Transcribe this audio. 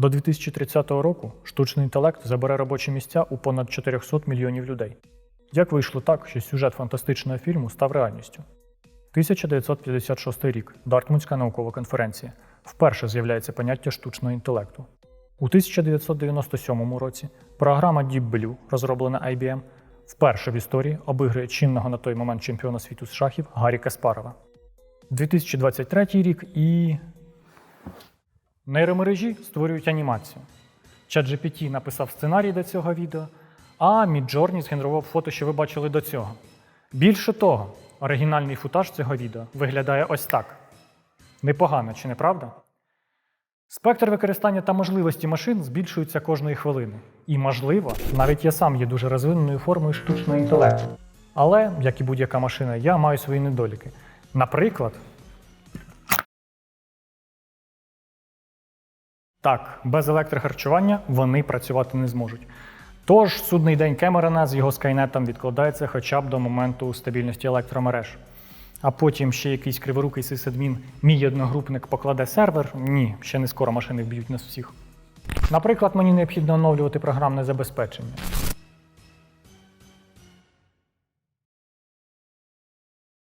До 2030 року штучний інтелект забере робочі місця у понад 400 мільйонів людей. Як вийшло так, що сюжет фантастичного фільму став реальністю? 1956 рік Дартмутська наукова конференція. Вперше з'являється поняття штучного інтелекту. У 1997 році програма Deep Blue, розроблена IBM, вперше в історії обігрує чинного на той момент чемпіона світу з шахів Гаррі Каспарова. 2023 рік і Нейромережі створюють анімацію. ChatGPT написав сценарій до цього відео, а Midjourney згенерував фото, що ви бачили до цього. Більше того, оригінальний футаж цього відео виглядає ось так. Непогано, чи не правда? Спектр використання та можливості машин збільшуються кожної хвилини. І, можливо, навіть я сам є дуже розвиненою формою штучного інтелекту. Але, як і будь-яка машина, я маю свої недоліки. Наприклад, Так, без електрохарчування вони працювати не зможуть. Тож судний день Кемерона з його скайнетом відкладається хоча б до моменту стабільності електромереж. А потім ще якийсь криворукий сисадмін, мій одногрупник покладе сервер. Ні, ще не скоро машини вб'ють нас всіх. Наприклад, мені необхідно оновлювати програмне забезпечення.